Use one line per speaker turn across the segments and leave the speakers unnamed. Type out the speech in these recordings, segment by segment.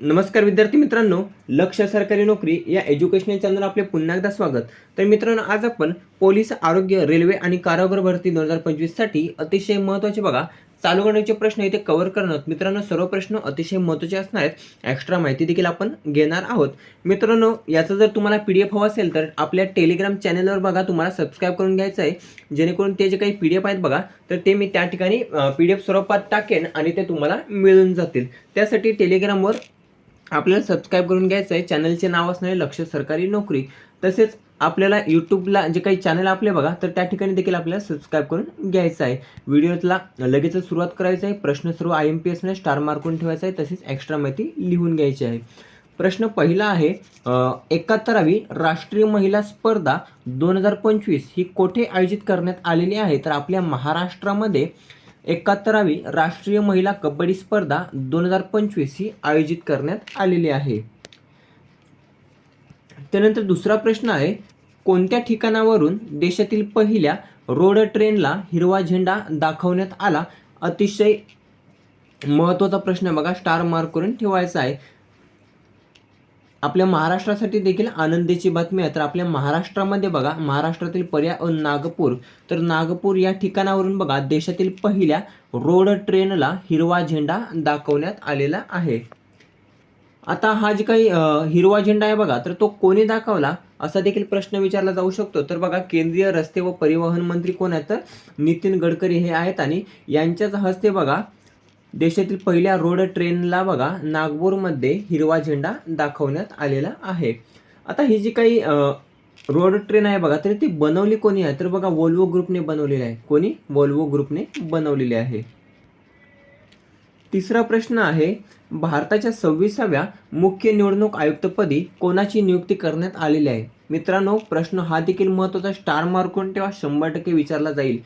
नमस्कार विद्यार्थी मित्रांनो लक्ष सरकारी नोकरी या एज्युकेशनल चॅनल आपले पुन्हा एकदा स्वागत. तर मित्रांनो आज आपण पोलीस आरोग्य रेल्वे आणि कारागृह भरती दोन हजार पंचवीससाठी अतिशय महत्त्वाचे बघा चालू करण्याचे प्रश्न इथे कव्हर करणार. मित्रांनो सर्व प्रश्न अतिशय महत्त्वाचे असणार आहेत. एक्स्ट्रा माहिती देखील आपण घेणार आहोत. मित्रांनो याचा जर तुम्हाला पी डी एफ हवा असेल तर आपल्या टेलिग्राम चॅनलवर बघा तुम्हाला सबस्क्राईब करून घ्यायचं आहे. जेणेकरून ते जे काही पी डी एफ आहेत बघा तर ते मी त्या ठिकाणी पी डी एफ स्वरूपात टाकेन आणि ते तुम्हाला मिळून जातील. त्यासाठी टेलिग्रामवर आपल्याला सबस्क्राईब करून घ्यायचं आहे. चॅनलचे नाव असणारे लक्ष सरकारी नोकरी. तसेच आपल्याला यूट्यूबला जे काही चॅनल आपले बघा तर त्या ठिकाणी देखील आपल्याला सबस्क्राईब करून घ्यायचं आहे. व्हिडिओला लगेचच सुरुवात करायचं आहे. प्रश्न सर्व आय एम पी एसने स्टार मार्कून ठेवायचा आहे. तसेच एक्स्ट्रा माहिती लिहून घ्यायची आहे. प्रश्न पहिला आहे एकाहत्तरावी राष्ट्रीय महिला स्पर्धा दोन हजार पंचवीस ही कोठे आयोजित करण्यात आलेली आहे? तर आपल्या महाराष्ट्रामध्ये एकाहत्तरावी राष्ट्रीय महिला कबड्डी स्पर्धा दोन हजार पंचवीस ही आयोजित करण्यात आलेली आहे. त्यानंतर दुसरा प्रश्न आहे कोणत्या ठिकाणावरून देशातील पहिल्या रोड ट्रेनला हिरवा झेंडा दाखवण्यात आला? अतिशय महत्त्वाचा प्रश्न बघा स्टार मार्क करून ठेवायचा आहे. आपल्या महाराष्ट्रासाठी देखील आनंदीची बातमी आहे. तर आपल्या महाराष्ट्रामध्ये बघा महाराष्ट्रातील पर्याय नागपूर. तर नागपूर या ठिकाणावरून बघा देशातील पहिल्या रोड ट्रेनला हिरवा झेंडा दाखवण्यात आलेला आहे. आता हा जे काही हिरवा झेंडा आहे बघा तर तो कोणी दाखवला? असा देखील प्रश्न विचारला जाऊ शकतो. तर बघा केंद्रीय रस्ते व परिवहन मंत्री कोण आहेत? तर नितीन गडकरी हे आहेत आणि यांच्याच हस्ते बघा देशातील पहिल्या रोड ट्रेनला बघा नागपूरमध्ये हिरवा झेंडा दाखवण्यात आलेला आहे. आता ही जी काही रोड ट्रेन आहे बघा तर ती बनवली कोणी आहे? तर बघा वोल्वो ग्रुपने बनवलेली आहे. कोणी? वोल्वो ग्रुपने बनवलेली आहे. तिसरा प्रश्न आहे भारताच्या सव्वीसाव्या मुख्य निवडणूक आयुक्तपदी कोणाची नियुक्ती करण्यात आलेली आहे? मित्रांनो प्रश्न हा देखील महत्त्वाचा स्टार मार्कून तेव्हा शंभर टक्के विचारला जाईल.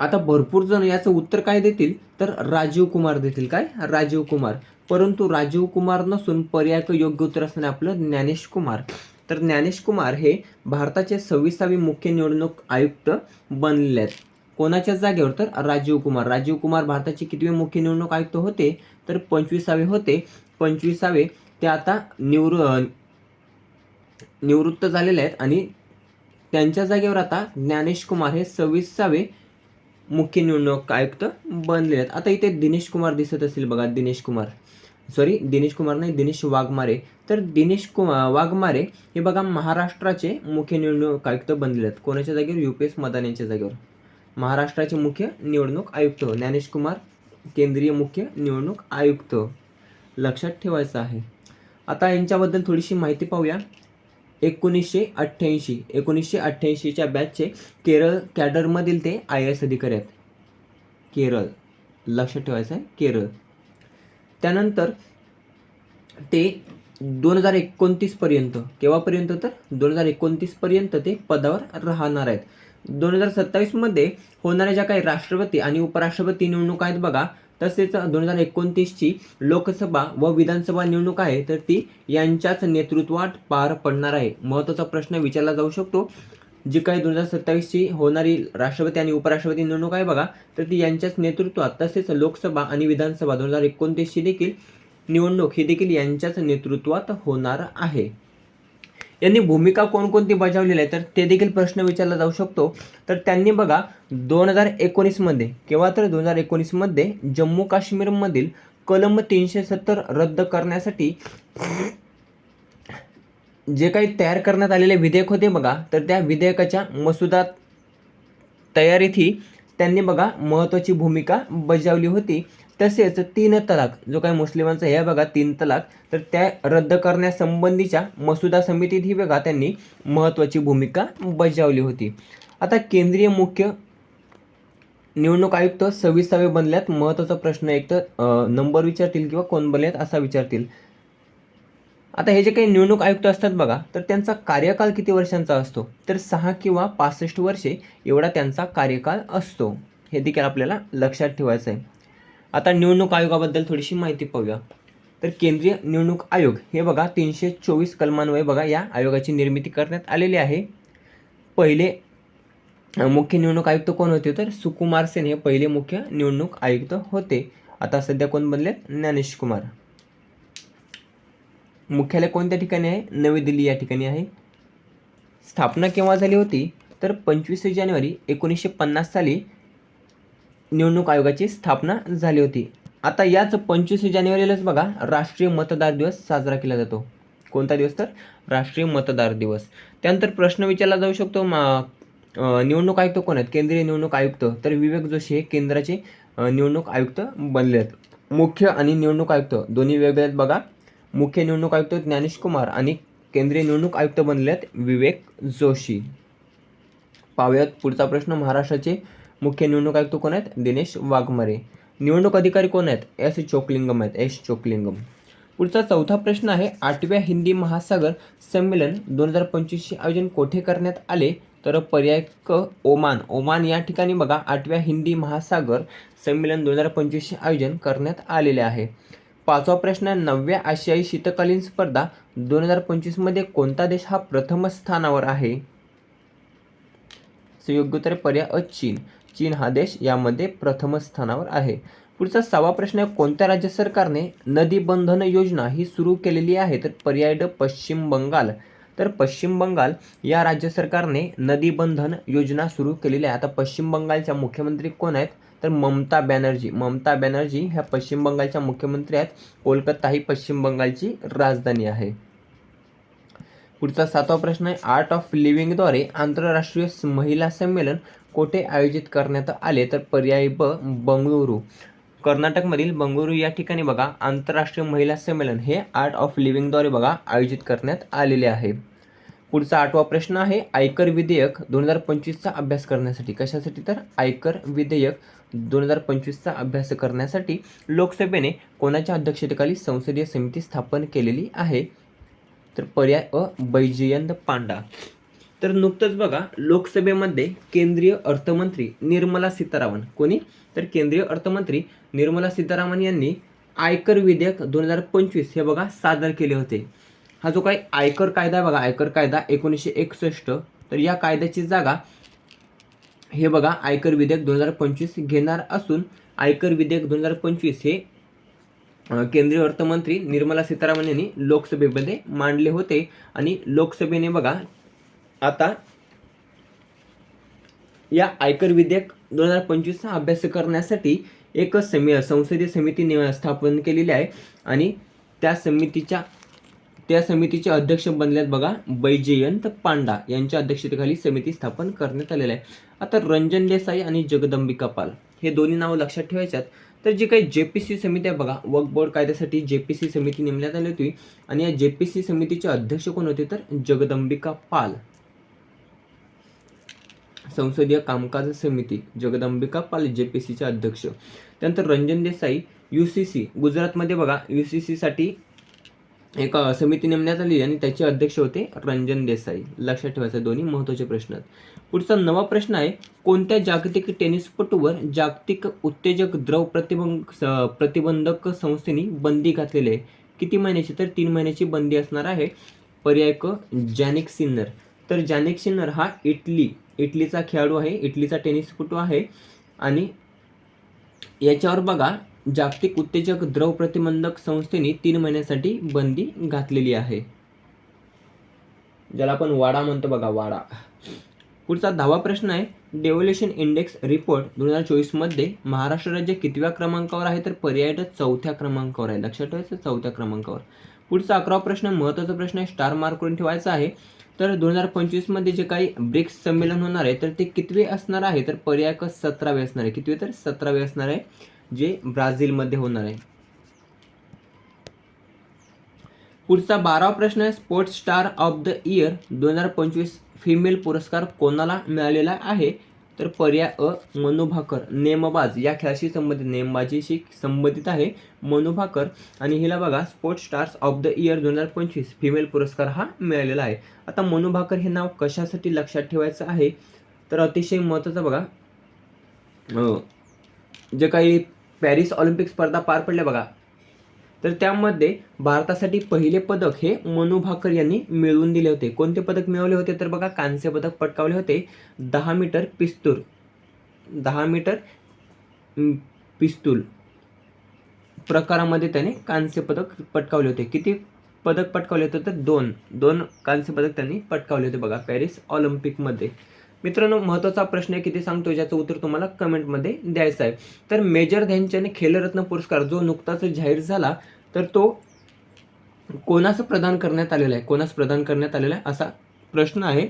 आता भरपूर जण याचं उत्तर काय देतील? तर राजीव कुमार देतील. काय? राजीव कुमार. परंतु राजीव कुमार नसून पर्याय योग्य उत्तर असणे आपलं ज्ञानेश कुमार. तर ज्ञानेश कुमार हे भारताचे सव्वीसावे मुख्य निवडणूक आयुक्त बनलेले आहेत. कोणाच्या जागेवर? तर राजीव कुमार. राजीव कुमार भारताचे कितवे मुख्य निवडणूक आयुक्त होते? तर पंचवीसावे होते. पंचवीसावे ते आता निवृ निवृत्त झालेले आहेत आणि त्यांच्या जागेवर आता ज्ञानेश कुमार हे सव्वीसावे मुख्य निवडणूक आयुक्त बनलेले आहेत. आता इथे दिनेश कुमार दिसत असेल बघा दिनेश कुमार. सॉरी दिनेश कुमार नाही दिनेश वाघमारे. तर दिनेश कुमार वाघमारे हे बघा महाराष्ट्राचे मुख्य निवडणूक आयुक्त बनलेले आहेत. कोणाच्या जागेवर? यू पी एस मदान यांच्या जागेवर. महाराष्ट्राचे मुख्य निवडणूक आयुक्त. ज्ञानेश कुमार केंद्रीय मुख्य निवडणूक आयुक्त. लक्षात ठेवायचं आहे. आता यांच्याबद्दल थोडीशी माहिती पाहूया. एकोणीसशे अठ्ठ्याऐंशी. एकोणीसशे अठ्ठ्याऐंशीच्या बॅचचे केरळ कॅडरमधील ते आय एस अधिकारी आहेत. केरळ. लक्षात ठेवायचं आहे केरळ. त्यानंतर ते दोन हजार एकोणतीसपर्यंत केव्हापर्यंत तर? दोन हजार एकोणतीसपर्यंत ते पदावर राहणार आहेत. दोन हजार सत्तावीसमध्ये होणाऱ्या ज्या काही राष्ट्रपती आणि उपराष्ट्रपती निवडणूक आहेत बघा तसेच दोन हजार एकोणतीसची लोकसभा व विधानसभा निवडणूक आहे तर ती यांच्याच नेतृत्वात पार पडणार आहे. महत्त्वाचा प्रश्न विचारला जाऊ शकतो. जी काही दोन हजार सत्तावीसची होणारी राष्ट्रपती आणि उपराष्ट्रपती निवडणूक आहे बघा तर ती यांच्याच नेतृत्वात तसेच लोकसभा आणि विधानसभा दोन हजार एकोणतीसची देखील निवडणूक ही देखील यांच्याच नेतृत्वात होणार आहे. यांनी भूमिका कोणकोणती बजावलेली आहे तर ते देखील प्रश्न विचारला जाऊ शकतो. तर त्यांनी बघा दोन हजार एकोणीसमध्ये किंवा तर दोन हजार एकोणीसमध्ये जम्मू काश्मीरमधील कलम तीनशे सत्तर रद्द करण्यासाठी जे काही तयार करण्यात आलेले विधेयक होते बघा तर त्या विधेयकाच्या मसुदा तयारीतही त्यांनी बघा महत्त्वाची भूमिका बजावली होती. तसेच तीन तलाक जो काही मुस्लिमांचा हे बघा तीन तलाक. तर त्या रद्द करण्यासंबंधीच्या मसुदा समितीत ही बघा त्यांनी महत्त्वाची भूमिका बजावली होती. आता केंद्रीय मुख्य निवडणूक आयुक्त सव्वीसावे बनल्यात. महत्त्वाचा प्रश्न एक तर नंबर विचारतील किंवा कोण बनल्यात असा विचारतील. आता हे जे काही निवडणूक आयुक्त असतात बघा तर त्यांचा कार्यकाल किती वर्षांचा असतो? तर सहा किंवा पासष्ट वर्षे एवढा त्यांचा कार्यकाळ असतो. हे देखील आपल्याला लक्षात ठेवायचं आहे आता निवडणूक आयोगाबद्दल थोडीशी माहिती पाहूया. तर केंद्रीय निवडणूक आयोग हे बघा तीनशे चोवीस कलमान्वये बघा या आयोगाची निर्मिती करण्यात आलेली आहे. पहिले मुख्य निवडणूक आयुक्त कोण होते? तर सुकुमार सेन हे पहिले मुख्य निवडणूक आयुक्त होते. आता सध्या कोण बनले ज्ञानेश कुमार. मुख्यालय कोणत्या ठिकाणी आहे? नवी दिल्ली या ठिकाणी आहे. स्थापना केव्हा झाली होती? तर पंचवीस जानेवारी एकोणीसशे पन्नास साली निवडणूक आयोगाची स्थापना झाली होती. आता याच पंचवीस जानेवारीलाच बघा राष्ट्रीय मतदार दिवस साजरा केला जातो. कोणता दिवस तर? राष्ट्रीय मतदार दिवस. त्यानंतर प्रश्न विचारला जाऊ शकतो मा निवडणूक आयुक्त कोण आहेत? केंद्रीय निवडणूक आयुक्त. तर विवेक जोशी हे केंद्राचे निवडणूक आयुक्त बनले आहेत. मुख्य आणि निवडणूक आयुक्त दोन्ही वेगळे आहेत बघा. मुख्य निवडणूक आयुक्त ज्ञानेश कुमार आणि केंद्रीय निवडणूक आयुक्त बनले आहेत विवेक जोशी. पाहूयात पुढचा प्रश्न महाराष्ट्राचे मुख्य निवडणूक आयुक्त कोण आहेत? दिनेश वाघमारे. निवडणूक अधिकारी कोण आहेत? एस चोकलिंगम आहेत. एस चोकलिंगम. पुढचा चौथा प्रश्न आहे आठव्या हिंदी महासागर संमेलन दोन हजार पंचवीसचे आयोजन कोठे करण्यात आले? तर पर्याय क ओमान. ओमान या ठिकाणी बघा आठव्या हिंदी महासागर संमेलन दोन हजार पंचवीसचे आयोजन करण्यात आलेले आहे. पाचवा प्रश्न नवव्या आशियाई शीतकालीन स्पर्धा दोन हजार पंचवीसमध्ये कोणता देश हा प्रथम स्थानावर आहे? योग्य उत्तर पर्याय अ चीन. चीन हा देश यामध्ये प्रथम स्थानावर आहे. पुढचा सहावा प्रश्न आहे कोणत्या राज्य सरकारने नदी बंधन योजना ही सुरू केलेली आहे? तर पर्याय ड पश्चिम बंगाल. तर पश्चिम बंगाल या राज्य सरकारने नदी बंधन योजना सुरू केलेली आहे. आता पश्चिम बंगालच्या मुख्यमंत्री कोण आहेत? तर ममता बॅनर्जी. ममता बॅनर्जी ह्या पश्चिम बंगालच्या मुख्यमंत्री आहेत. कोलकाता ही पश्चिम बंगालची राजधानी आहे. पुढचा सातवा प्रश्न आहे आर्ट ऑफ लिव्हिंगद्वारे आंतरराष्ट्रीय महिला संमेलन कोठे आयोजित करण्यात आले तर पर्याय ब बंगळुरू. कर्नाटकमधील बंगळुरू या ठिकाणी बघा आंतरराष्ट्रीय महिला संमेलन हे आर्ट ऑफ लिव्हिंगद्वारे बघा आयोजित करण्यात आलेले आहे. पुढचा आठवा प्रश्न आहे आयकर विधेयक दोन हजार पंचवीसचा अभ्यास करण्यासाठी. कशासाठी तर? आयकर विधेयक दोन हजार पंचवीसचा अभ्यास करण्यासाठी लोकसभेने कोणाच्या अध्यक्षतेखाली संसदीय समिती स्थापन केलेली आहे? तर पर्याय अ बैजयंत पांडा. तर नुकतंच बघा लोकसभेमध्ये केंद्रीय अर्थमंत्री निर्मला सीतारामन. कोणी? तर केंद्रीय अर्थमंत्री निर्मला सीतारामन यांनी आयकर विधेयक दोन हजार पंचवीस हे बघा सादर केले होते. हा जो काही आयकर कायदा आहे बघा आयकर कायदा एकोणीसशे एकसष्ट. तर या कायद्याची जागा हे बघा आयकर विधेयक दोन हजार पंचवीस घेणार असून आयकर विधेयक दोन हजार पंचवीस हे केंद्रीय अर्थमंत्री निर्मला सीतारामन यांनी लोकसभेमध्ये मांडले होते. आणि लोकसभेने बघा आता या आयकर विधेयक दोन हजार पंचवीसचा अभ्यास करण्यासाठी एक समी संसदीय समिती नि- स्थापन केलेली आहे. आणि त्या समितीच्या त्या समितीचे अध्यक्ष बनल्यात बघा बैजयंत पांडा यांच्या अध्यक्षतेखाली समिती स्थापन करण्यात आलेली आहे. आता रंजन देसाई आणि जगदंबिका पाल हे दोन्ही नावं लक्षात ठेवायच्यात. तर जी काही जे पी सी समिती आहे बघा वर्क बोर्ड कायद्यासाठी जे पी सी समिती नेमण्यात आली होती. आणि या जे पी सी समितीचे अध्यक्ष कोण होते? तर जगदंबिका पाल. संसदीय कामकाज समिती जगदंबिका पाल जे पी सीचे अध्यक्ष. त्यानंतर Ranjan Desai U C C गुजरातमध्ये बघा यू सी सीसाठी एक समिती नेमण्यात आली आणि त्याचे अध्यक्ष होते रंजन देसाई. लक्षात ठेवायचं दोन्ही महत्त्वाचे प्रश्न आहेत. पुढचा नवा प्रश्न आहे कोणत्या जागतिक टेनिसपटूवर जागतिक उत्तेजक द्रव प्रतिबंध स- प्रतिबंधक संस्थेने बंदी घातलेली आहे? किती महिन्याची? तर तीन महिन्याची बंदी असणार आहे. पर्याय क जॅनिक सिन्नर. तर जॅनिक सिन्नर हा इटली इटलीचा खेळाडू आहे इटलीचा टेनिसपटू आहे. आणि याच्यावर बघा जागतिक उत्तेजक द्रव प्रतिबंधक संस्थेने तीन महिन्यासाठी बंदी घातलेली आहे. ज्याला आपण वाडा म्हणतो बघा वाडा. पुढचा दहावा प्रश्न आहे डेव्हल्युशन इंडेक्स रिपोर्ट दोन हजार चोवीसमध्ये महाराष्ट्र राज्य कितव्या क्रमांकावर आहे? तर पर्याय चौथ्या क्रमांकावर आहे. लक्षात ठेवायचं चौथ्या क्रमांकावर. पुढचा अकरावा प्रश्न महत्त्वाचा प्रश्न आहे स्टार मार्क करून ठेवायचा आहे. तर दोन हजार पंचवीसमध्ये जे काही ब्रिक्स संमेलन होणार आहे तर ते कितवे असणार आहे? तर पर्याय क सतरावे असणार आहे. कितवे तर सतरावे असणार आहे जे ब्राझीलमध्ये होणार आहे. पुढचा बारावा प्रश्न आहे sports star of the year दोन हजार पंचवीस फिमेल पुरस्कार कोणाला मिळालेला आहे? तर पर्याय अ मनु भाकर नेमबाज. या खेळाशी संबंधित नेमबाजीशी संबंधित आहे मनु भाकर आणि हिला बघा sports stars of the year दोन हजार पंचवीस फिमेल पुरस्कार हा मिळालेला आहे. आता मनु भाकर हे नाव कशासाठी लक्षात ठेवायचं आहे? तर अतिशय महत्त्वाचं बघा. जे काही पॅरिस ऑलिम्पिक स्पर्धा पार पडल्या बघा. तर त्यामध्ये भारतासाठी पहिले पदक हे मनू भाकर यांनी मिळवून दिले होते. कोणते पदक मिळवले होते? तर बघा कांस्य पदक पटकावले होते दहा मीटर पिस्तूल. दहा मीटर पिस्तूल. प्रकारामध्ये त्याने कांस्य पदक पटकावले होते. किती पदक पटकावले होते? तर दोन. दोन कांस्य पदक त्यांनी पटकावले होते बघा पॅरिस ऑलिम्पिकमध्ये. मित्रांनो महत्त्वाचा प्रश्न आहे किती सांगतो ज्याचं उत्तर तुम्हाला कमेंटमध्ये द्यायचं आहे. तर मेजर ध्यानचंद खेलरत्न पुरस्कार जो नुकताच जाहीर झाला तर तो कोणास प्रदान करण्यात आलेला आहे? कोणास प्रदान करण्यात आलेला आहे? असा प्रश्न आहे.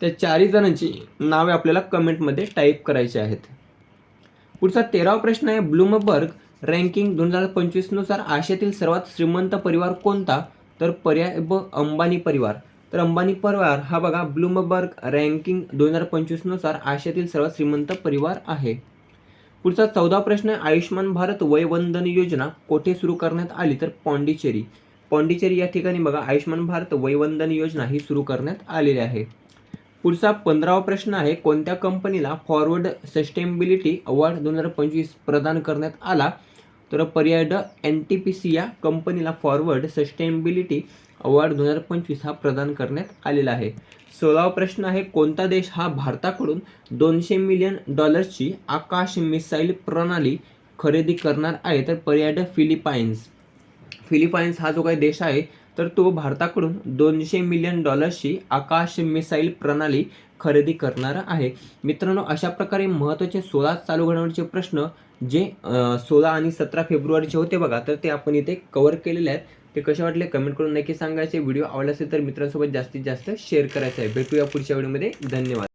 त्या चारही जणांची नावे आपल्याला कमेंटमध्ये टाईप करायची आहेत. पुढचा तेरावा प्रश्न आहे ब्लूमबर्ग रँकिंग दोन हजार पंचवीसनुसार आशियातील सर्वात श्रीमंत परिवार कोणता? तर पर्याय ब अंबानी परिवार. तर अंबानी परिवार हा बघा ब्लूमबर्ग रँकिंग दोन हजार पंचवीसनुसार आशियातील सर्वात श्रीमंत परिवार आहे. पुढचा चौदा प्रश्न आयुष्यमान भारत वयवंदन योजना कोठे सुरू करण्यात आली? तर पॉंडिचेरी. पॉंडिचेरी या ठिकाणी बघा आयुष्यमान भारत वयवंदन योजना ही सुरू करण्यात आलेली आहे. पुढचा पंधरावा प्रश्न आहे कोणत्या कंपनीला फॉरवर्ड सस्टेनेबिलिटी अवॉर्ड दोन हजार पंचवीस प्रदान करण्यात आला? तर पर्याय ड एन टी पी सी या कंपनीला फॉरवर्ड सस्टेनेबिलिटी अवॉर्ड दोन हजार पंचवीस हा प्रदान करण्यात आलेला आहे. सोळावा प्रश्न आहे कोणता देश हा भारताकडून दोनशे मिलियन डॉलर्सची आकाश मिसाईल प्रणाली खरेदी करणार आहे? तर पर्याय फिलिपाईन्स. फिलिपाईन्स हा जो काही देश आहे तर तो भारताकडून दोनशे मिलियन डॉलर्सची आकाश मिसाईल प्रणाली खरेदी करणार आहे. मित्रांनो अशा प्रकारे महत्त्वाचे सोळा चालू घडामोडीचे प्रश्न जे सोळा आणि सतरा फेब्रुवारीचे होते बघा तर ते आपण इथे कव्हर केलेले आहेत. ते कसे वाटले कमेंट करून नक्की सांगायचे व्हिडिओ आवडला असेल तर मित्रांसोबत जास्तीत जास्त शेअर करायचं आहे. भेटूया पुढच्या व्हिडिओमध्ये धन्यवाद.